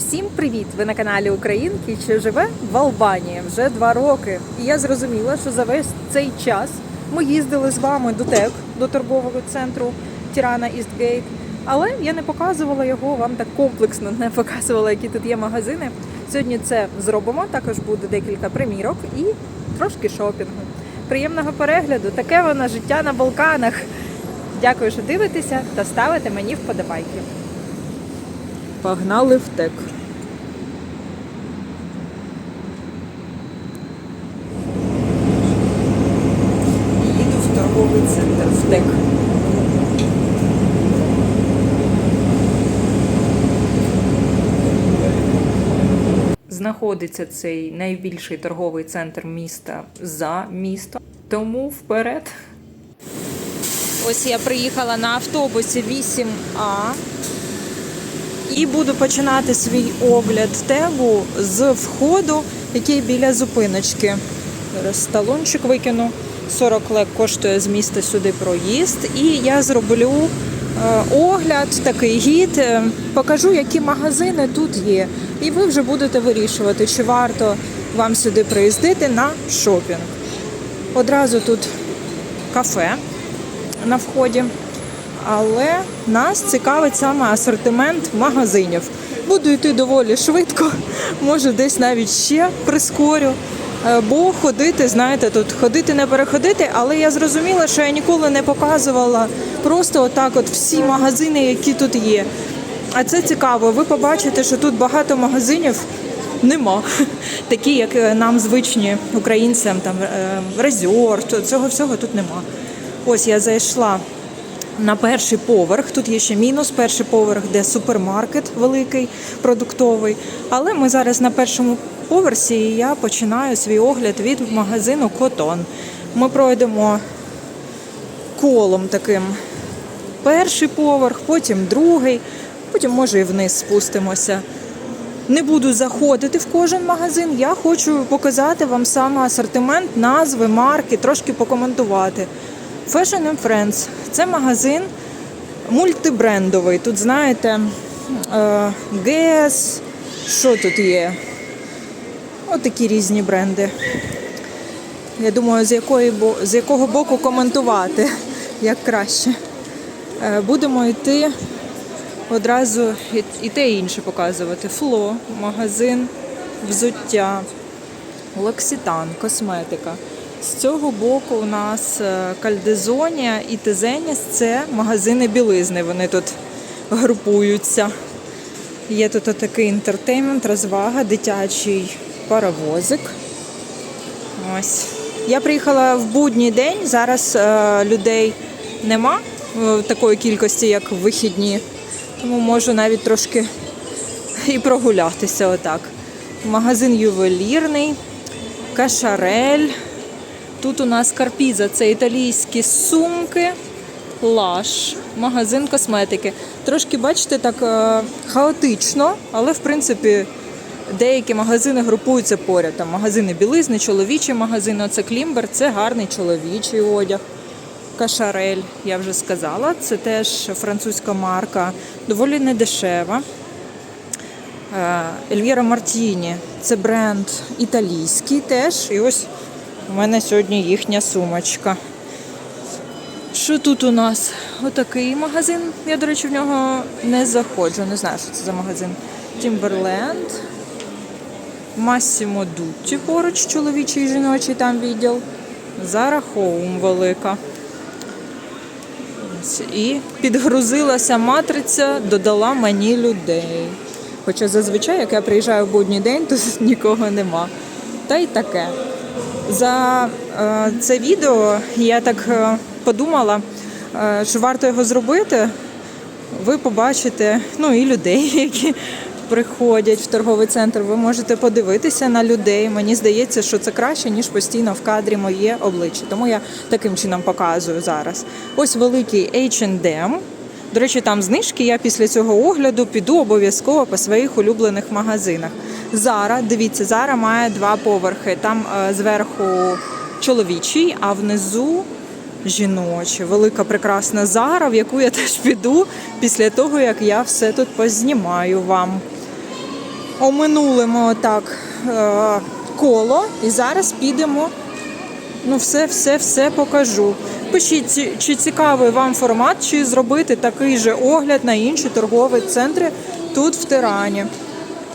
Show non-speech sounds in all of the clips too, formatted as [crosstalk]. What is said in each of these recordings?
Всім привіт! Ви на каналі Українки, що живе в Албанії вже два роки. І я зрозуміла, що за весь цей час ми їздили з вами до ТЕК, до торгового центру Тірана Істгейт. Але я не показувала його вам так комплексно, не показувала, які тут є магазини. Сьогодні це зробимо. Також буде декілька примірок і трошки шопінгу. Приємного перегляду! Таке воно життя на Балканах. Дякую, що дивитеся та ставите мені вподобайки. Погнали в тек. Їду в торговий центр в тек. Знаходиться цей найбільший торговий центр міста за містом. Тому вперед. Ось я приїхала на автобусі 8А. І буду починати свій огляд тегу з входу, який біля зупиночки. Зараз талончик викину. 40 лек коштує з міста сюди проїзд. І я зроблю е, огляд, такий гід, е, покажу, які магазини тут є. І ви вже будете вирішувати, чи варто вам сюди приїздити на шопінг. Одразу тут кафе на вході. Але нас цікавить саме асортимент магазинів. Буду йти доволі швидко, може десь навіть ще прискорю. Е, Бо ходити, знаєте, тут ходити не переходити, але я зрозуміла, що я ніколи не показувала просто отак, от всі магазини, які тут є. А це цікаво. Ви побачите, що тут багато магазинів нема. [laughs] Такі, як е, нам звичні українцям, там е, резорт, цього всього тут нема. Ось я зайшла на перший поверх. Тут є ще мінус перший поверх, де супермаркет великий, продуктовий. Але ми зараз на першому поверсі і я починаю свій огляд від магазину Котон. Ми пройдемо колом таким перший поверх, потім другий, потім може і вниз спустимося. Не буду заходити в кожен магазин. Я хочу показати вам саме асортимент, назви, марки, трошки покоментувати. Fashion and Friends – це магазин мультибрендовий. Тут знаєте, е, Guess, що тут є? Отакі різні бренди. Я думаю, з, якої, з якого боку коментувати [laughs] як краще. Е, Будемо йти одразу і те і інше показувати. Фло, магазин, взуття, Локситан, косметика. З цього боку у нас е, Кальдезонія і Тезеніс це магазини білизни. Вони тут групуються. Є тут такий інтертеймент, розвага, дитячий паровозик. Ось. Я приїхала в будній день. Зараз е, людей нема е, такої кількості, як в вихідні. Тому можу навіть трошки і прогулятися отак. Магазин ювелірний, кашарель. Тут у нас Карпіза, це італійські сумки, лаш, магазин косметики. Трошки, бачите, так е, хаотично, але в принципі деякі магазини групуються поряд. Там магазини білизни, чоловічі магазини. Оце Клімбер, це гарний чоловічий одяг. Кашарель, я вже сказала, це теж французька марка, доволі недешева. Е, Ельвіра Мартіні це бренд італійський теж. І ось у мене сьогодні їхня сумочка. Що тут у нас? Отакий магазин. Я, до речі, в нього не заходжу. Не знаю, що це за магазин. Timberland. Massimo Dutti поруч, чоловічий і жіночий там відділ. Zara Home велика. І підгрузилася матриця, додала мені людей. Хоча зазвичай, як я приїжджаю в будній день, [laughs] то нікого нема. Та й таке. За е, це відео я так е, подумала, е, що варто його зробити. Ви побачите ну, і людей, [laughs] які приходять в торговий центр. Ви можете подивитися на людей. Мені здається, що це краще, ніж постійно в кадрі моє обличчя. Тому я таким чином показую зараз. Ось великий H&M. До речі, там знижки. Я після цього огляду піду обов'язково по своїх улюблених магазинах. Зара, дивіться, Зара має два поверхи. Там е, зверху чоловічий, а внизу жіночий. Велика прекрасна Зара, в яку я теж піду після того, як я все тут познімаю вам. оминули ми отак е, коло і зараз підемо. Ну, все, все, все покажу. Пишіть, чи цікавий вам формат, чи зробити такий же огляд на інші торгові центри тут в Тирані.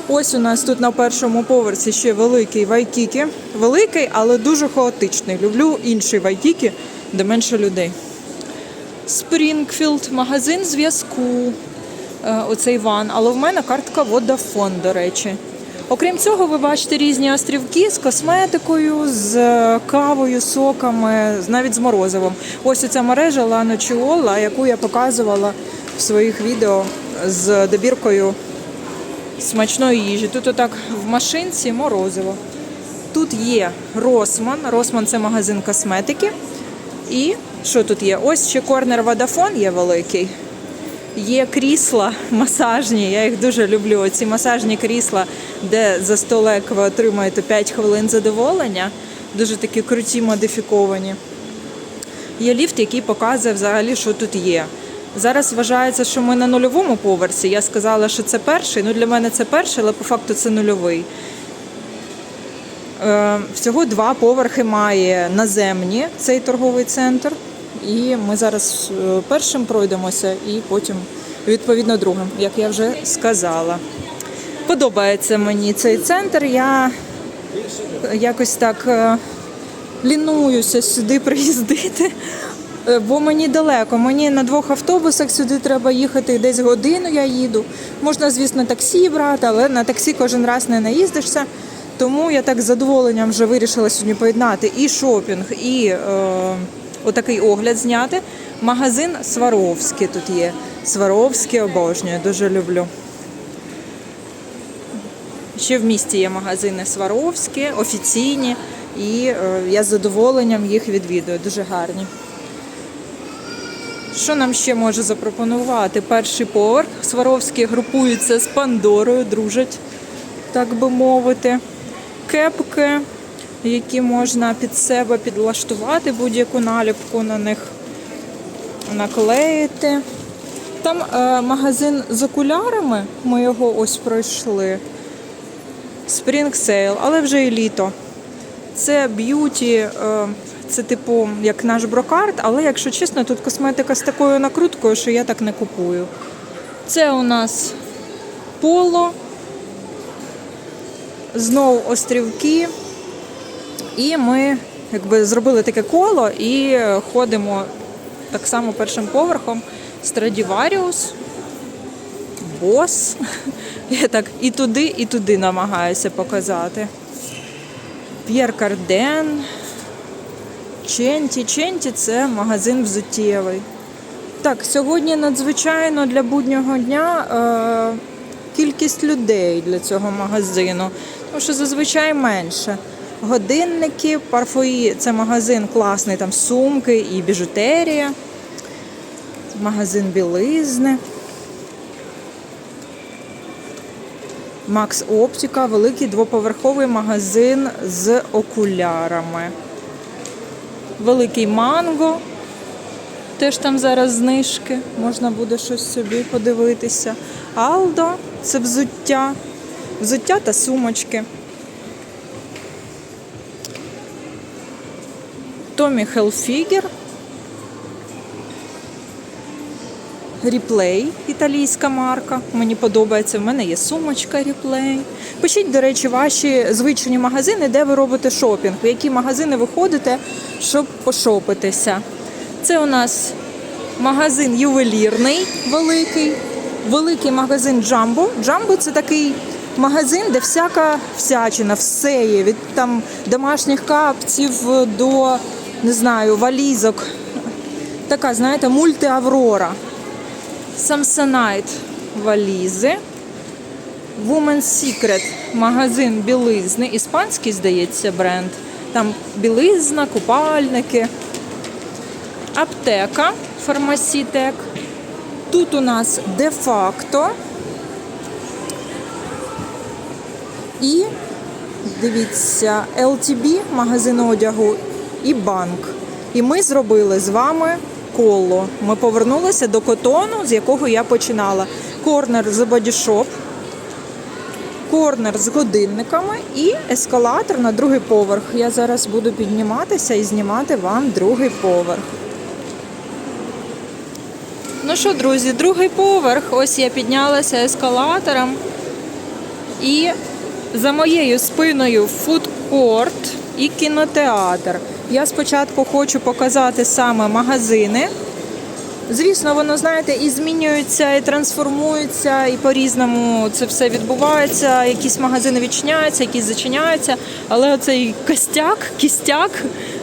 Ось у нас тут на першому поверсі ще великий Вайкікі. Великий, але дуже хаотичний. Люблю інший Вайкікі, де менше людей. Спрінгфілд, магазин зв'язку. Е, Оцей ван, але в мене картка Vodafone, до речі. Окрім цього, ви бачите різні острівки з косметикою, з е, кавою, соками, навіть з морозивом. Ось оця мережа Лано Чіола, яку я показувала в своїх відео з добіркою смачної їжі. Тут отак в машинці морозиво. Тут є Росман. Росман це магазин косметики. І що тут є? Ось ще корнер Водафон є великий. Є крісла масажні, я їх дуже люблю. Оці масажні крісла, де за столик ви отримаєте 5 хвилин задоволення. Дуже такі круті, модифіковані. Є ліфт, який показує взагалі, що тут є. Зараз вважається, що ми на нульовому поверсі. Я сказала, що це перший. Ну для мене це перший, але по факту це нульовий. Е, Всього два поверхи має наземні цей торговий центр. І ми зараз е, першим пройдемося і потім відповідно другим, як я вже сказала. Подобається мені цей центр. Я якось так е, лінуюся сюди приїздити, бо мені далеко. Мені на двох автобусах сюди треба їхати десь годину. Я їду. Можна, звісно, таксі брати, але на таксі кожен раз не наїздишся. Тому я так з задоволенням вже вирішила сьогодні поєднати і шопінг, і е, отакий огляд зняти. Магазин Сваровський тут є. Сваровський обожнюю, дуже люблю. Ще в місті є магазини Сваровські, офіційні, і е, я з задоволенням їх відвідую. Дуже гарні. Що нам ще може запропонувати? Перший поверх. Сваровські групуються з Пандорою, дружать, так би мовити. Кепки, які можна під себе підлаштувати, будь-яку наліпку на них наклеїти. Там е, магазин з окулярами, ми його ось пройшли. Spring Sale, але вже і літо. Це б'юті, е, це типу як наш брокарт, але якщо чесно, тут косметика з такою накруткою, що я так не купую. Це у нас поло, знову острівки. І ми якби зробили таке коло і ходимо так само першим поверхом Stradivarius, бос. [laughs] Я так і туди, і туди намагаюся показати. П'єр Карден. Ченті. Ченті це магазин взуттєвий. Так, сьогодні надзвичайно для буднього дня е, кількість людей для цього магазину, тому що зазвичай менше. Годинники, парфої це магазин класний, там сумки і біжутерія. Магазин білизни. Макс Оптика, великий двоповерховий магазин з окулярами. Великий манго. Теж там зараз знижки, можна буде щось собі подивитися. Алдо це взуття, взуття та сумочки. Томі Хелфігер. Ріплей, італійська марка. Мені подобається. В мене є сумочка Ріплей. Пишіть, до речі, ваші звичні магазини, де ви робите шопінг, в які магазини ви ходите, щоб пошопитися. Це у нас магазин ювелірний великий, великий магазин Джамбо. Джамбо це такий магазин, де всяка всячина, все є. Від там домашніх капців до не знаю, валізок. Така, знаєте, мульти-аврора. Samsonite валізи. Women's Secret магазин білизни. Іспанський, здається, бренд. Там білизна, купальники. Аптека Фармасітек. Тут у нас де-факто. І дивіться, LTB, магазин одягу і банк. І ми зробили з вами коло. Ми повернулися до котону, з якого я починала. Корнер Body Shop. корнер з годинниками і ескалатор на другий поверх. Я зараз буду підніматися і знімати вам другий поверх. Ну що, друзі, другий поверх. Ось я піднялася ескалатором. І за моєю спиною фудкорт і кінотеатр. Я спочатку хочу показати саме магазини. Звісно, воно, знаєте, і змінюється, і трансформується, і по-різному це все відбувається. Якісь магазини відчиняються, якісь зачиняються. Але оцей костяк, кістяк,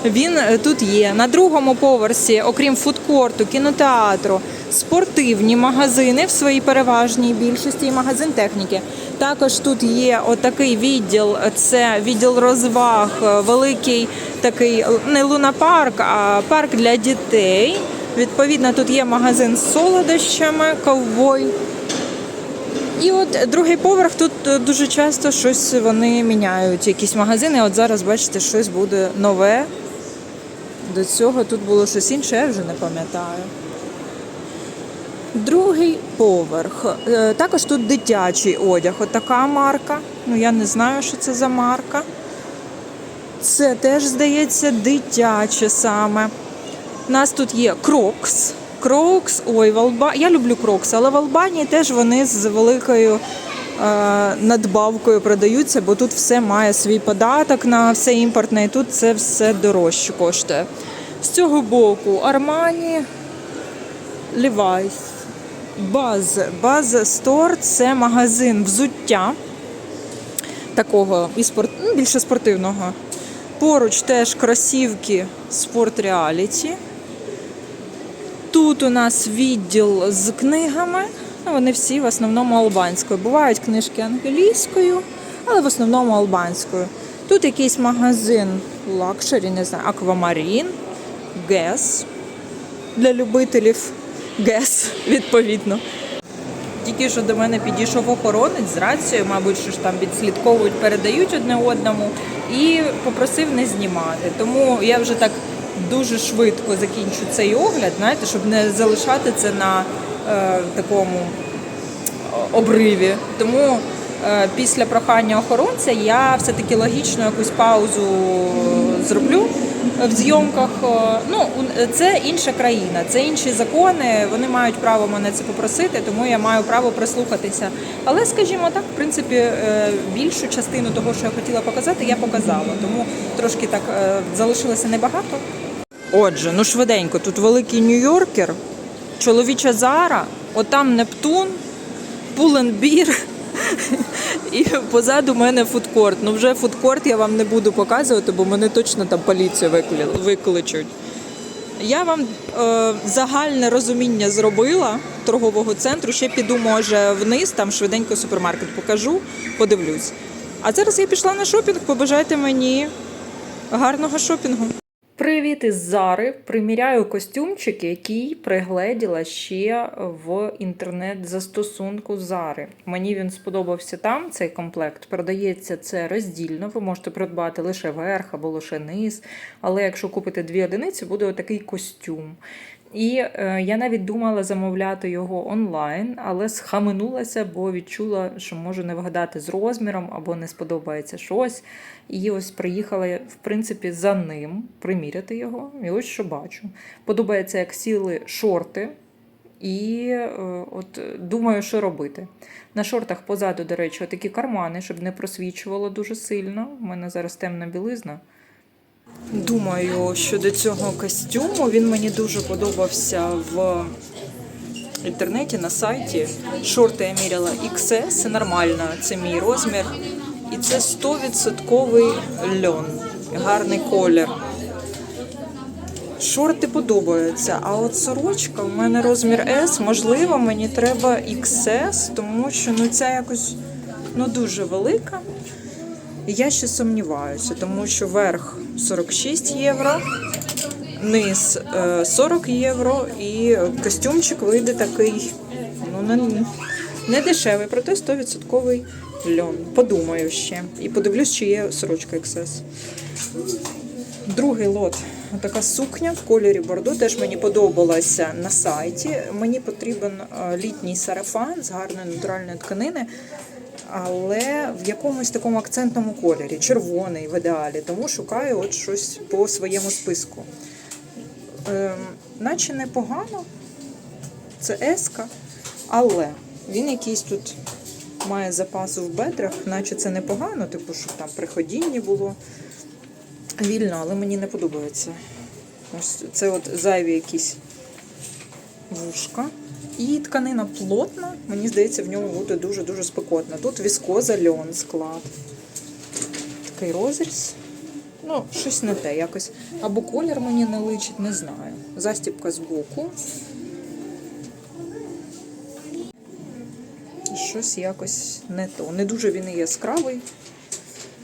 він е, тут є. На другому поверсі, окрім фудкорту, кінотеатру, спортивні магазини в своїй переважній більшості і магазин техніки. Також тут є отакий відділ, це відділ розваг, е, великий такий е, не лунапарк, а парк для дітей. Відповідно, тут є магазин з солодощами, ковбой. І от другий поверх тут е, дуже часто щось вони міняють, якісь магазини. От зараз, бачите, щось буде нове. До цього тут було щось інше, я вже не пам'ятаю. Другий поверх. Е, Також тут дитячий одяг. От така марка. Ну, я не знаю, що це за марка. Це теж, здається, дитяче саме. У нас тут є Крокс. Крокс, ой, в Алба... я люблю Крокс, але в Албанії теж вони з великою е, надбавкою продаються, бо тут все має свій податок на все імпортне, і тут це все дорожче коштує. З цього боку Армані, Levi's, Buzz. Buzz Store – це магазин взуття такого і спорт... ну, більше спортивного. Поруч теж кросівки Sport Reality. Тут у нас відділ з книгами. Ну, вони всі в основному албанською. Бувають книжки англійською, але в основному албанською. Тут якийсь магазин лакшері, не знаю, аквамарін, Гес для любителів Гес, відповідно. Тільки що до мене підійшов охоронець з рацією, мабуть, що ж там відслідковують, передають одне одному, і попросив не знімати. Тому я вже так дуже швидко закінчу цей огляд, знаєте, щоб не залишати це на е, такому обриві. Тому е, після прохання охоронця я все-таки логічно якусь паузу зроблю в зйомках. Е, Ну, це інша країна, це інші закони. Вони мають право мене це попросити, тому я маю право прислухатися. Але, скажімо так, в принципі, е, більшу частину того, що я хотіла показати, я показала. Тому трошки так е, залишилося небагато. Отже, ну швиденько, тут великий Нью-Йоркер, чоловіча Зара, отам Нептун, Пуленбір. І позаду мене фудкорт. Ну вже фудкорт я вам не буду показувати, бо мене точно там поліцію викличуть. Я вам е, загальне розуміння зробила торгового центру. Ще піду, може, вниз, там швиденько супермаркет покажу, подивлюсь. А зараз я пішла на шопінг. Побажайте мені гарного шопінгу. Привіт із Зари. Приміряю костюмчик, який пригледіла ще в інтернет-застосунку Зари. Мені він сподобався там, цей комплект. Продається це роздільно. Ви можете придбати лише верх або лише низ. Але якщо купите дві одиниці, буде отакий костюм. І е, я навіть думала замовляти його онлайн, але схаменулася, бо відчула, що можу не вгадати з розміром або не сподобається щось. І ось приїхала в принципі, за ним приміряти його. І ось що бачу. Подобається, як сіли шорти. І е, от думаю, що робити. На шортах позаду, до речі, такі кармани, щоб не просвічувало дуже сильно. У мене зараз темна білизна. Думаю, щодо цього костюму він мені дуже подобався в інтернеті на сайті. Шорти я міряла XS, нормально, це мій розмір. І це 100% льон, гарний колір. Шорти подобаються, а от сорочка у мене розмір S, можливо, мені треба XS, тому що ну ця якось ну дуже велика. Я ще сумніваюся, тому що верх 46 євро, низ е, 40 євро, і костюмчик вийде такий, ну не, не дешевий, проте 100% льон. Подумаю ще. І подивлюсь, чи є сорочка XS. Другий лот. Така сукня в кольорі бордо теж мені подобалася на сайті. Мені потрібен е, літній сарафан з гарної натуральної тканини. Але в якомусь такому акцентному кольорі, червоний в ідеалі, тому шукаю от щось по своєму списку. Ем, наче непогано, це еска, але він якийсь тут має запасу в бедрах, наче це непогано, типу, щоб там при ходінні було вільно, але мені не подобається. Ось це от зайві якісь вушка. І тканина плотна, мені здається, в ньому буде дуже-дуже спекотно. Тут віскоза, льон склад. Такий розріз. Ну, щось не те якось. Або колір мені не личить, не знаю. Застібка з боку. Щось якось не то. Не дуже він і яскравий,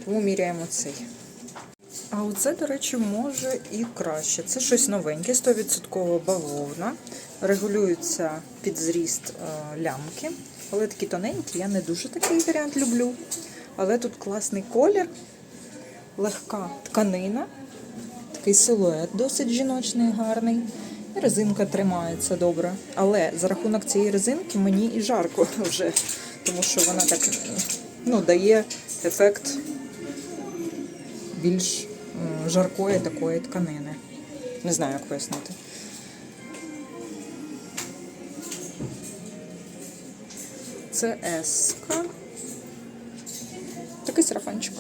тому міряємо цей. А оце, до речі, може і краще. Це щось новеньке, 100% бавовна. Регулюється під зріст е, лямки. Але такі тоненькі, я не дуже такий варіант люблю. Але тут класний колір, легка тканина, такий силует досить жіночний, гарний. І резинка тримається добре. Але за рахунок цієї резинки мені і жарко [laughs] вже, тому що вона так ну, дає ефект більш жаркої такої тканини. Не знаю, як пояснити. Це еска. Такий сарафанчик.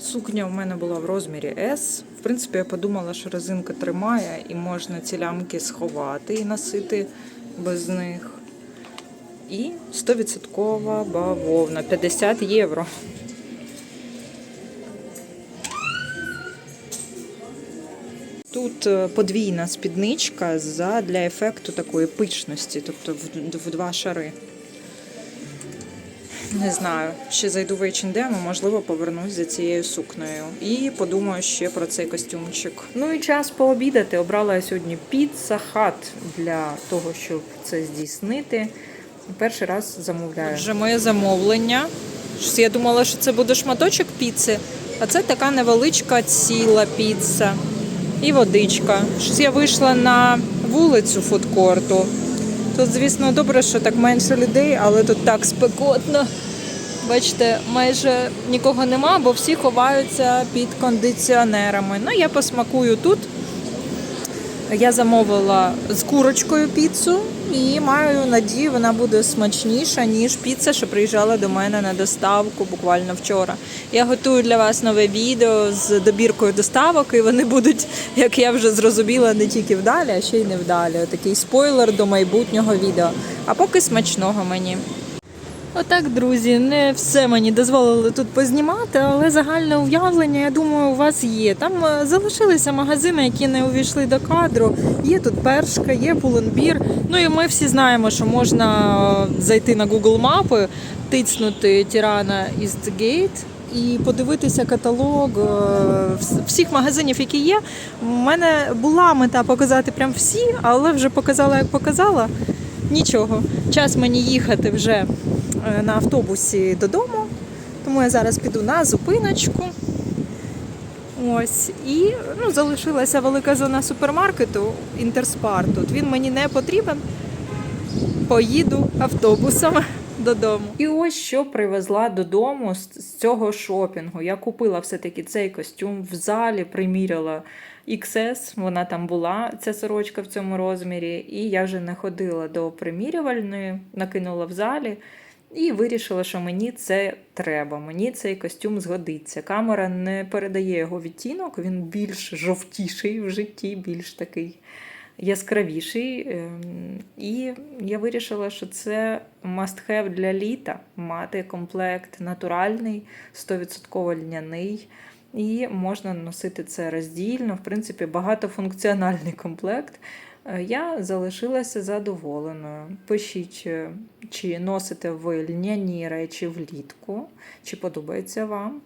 Сукня в мене була в розмірі S. В принципі, я подумала, що резинка тримає і можна ці лямки сховати і носити без них. І 100% бавовна 50 євро. Тут е, подвійна спідничка для ефекту такої пишності, тобто в два шари. Не знаю, ще зайду в H&M, можливо, повернусь за цією сукнею. І подумаю ще про цей костюмчик. Ну і час пообідати. Обрала я сьогодні піца хат для того, щоб це здійснити. Перший раз замовляю. Вже моє замовлення. Я думала, що це буде шматочок піци, а це така невеличка ціла піца. І водичка. Щось я вийшла на вулицю фудкорту. Тут, звісно, добре, що так менше людей, але тут так спекотно. Бачите, майже нікого нема, бо всі ховаються під кондиціонерами. Ну, я посмакую тут. Я замовила з курочкою піцу і маю надію, вона буде смачніша, ніж піца, що приїжджала до мене на доставку буквально вчора. Я готую для вас нове відео з добіркою доставок, і вони будуть, як я вже зрозуміла, не тільки вдалі, а ще й не вдалі. Такий спойлер до майбутнього відео. А поки смачного мені. Отак, друзі, не все мені дозволили тут познімати, але загальне уявлення, я думаю, у вас є. Там е, залишилися магазини, які не увійшли до кадру. Є тут першка, є Пуленбір. Ну і ми всі знаємо, що можна е, зайти на Google мапи, тицнути Тірана Істгейт і подивитися каталог е, всіх магазинів, які є. У мене була мета показати прям всі, але вже показала, як показала. Нічого, час мені їхати вже на автобусі додому, тому я зараз піду на зупиночку. Ось, і ну, залишилася велика зона супермаркету Інтерспар. Тут він мені не потрібен. Поїду автобусом [laughs] додому. І ось що привезла додому з цього шопінгу. Я купила все-таки цей костюм в залі, приміряла XS, вона там була, ця сорочка в цьому розмірі, і я вже не ходила до примірювальної, накинула в залі. І вирішила, що мені це треба, мені цей костюм згодиться. Камера не передає його відтінок, він більш жовтіший в житті, більш такий яскравіший. Ем, І я вирішила, що це must-have для літа мати комплект натуральний, 100% льняний. І можна носити це роздільно, в принципі, багатофункціональний комплект. Е, Я залишилася задоволеною. Пишіть, е, чи носите ви льняні речі влітку, чи подобається вам.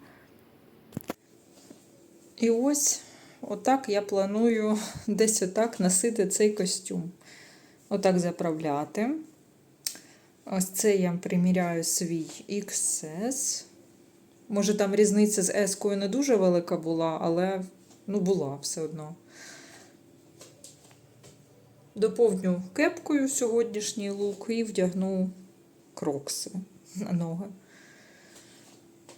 І ось отак я планую [laughs] десь отак носити цей костюм. Отак заправляти. Ось це я приміряю свій XS. Може, там різниця з S-кою не дуже велика була, але ну, була все одно. Доповню кепкою сьогоднішній лук і вдягну крокси на ноги.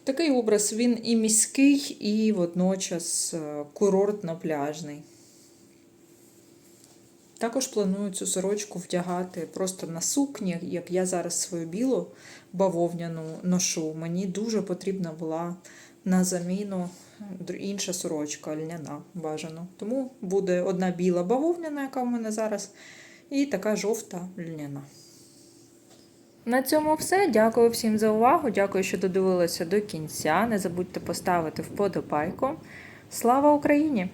Такий образ він і міський, і водночас е, курортно-пляжний. Також планую цю сорочку вдягати просто на сукні, як я зараз свою білу бавовняну ношу. Мені дуже потрібна була на заміну інша сорочка льняна бажано. Тому буде одна біла бавовняна, яка в мене зараз, і така жовта льняна. На цьому все. Дякую всім за увагу. Дякую, що додивилися до кінця. Не забудьте поставити вподобайку. Слава Україні!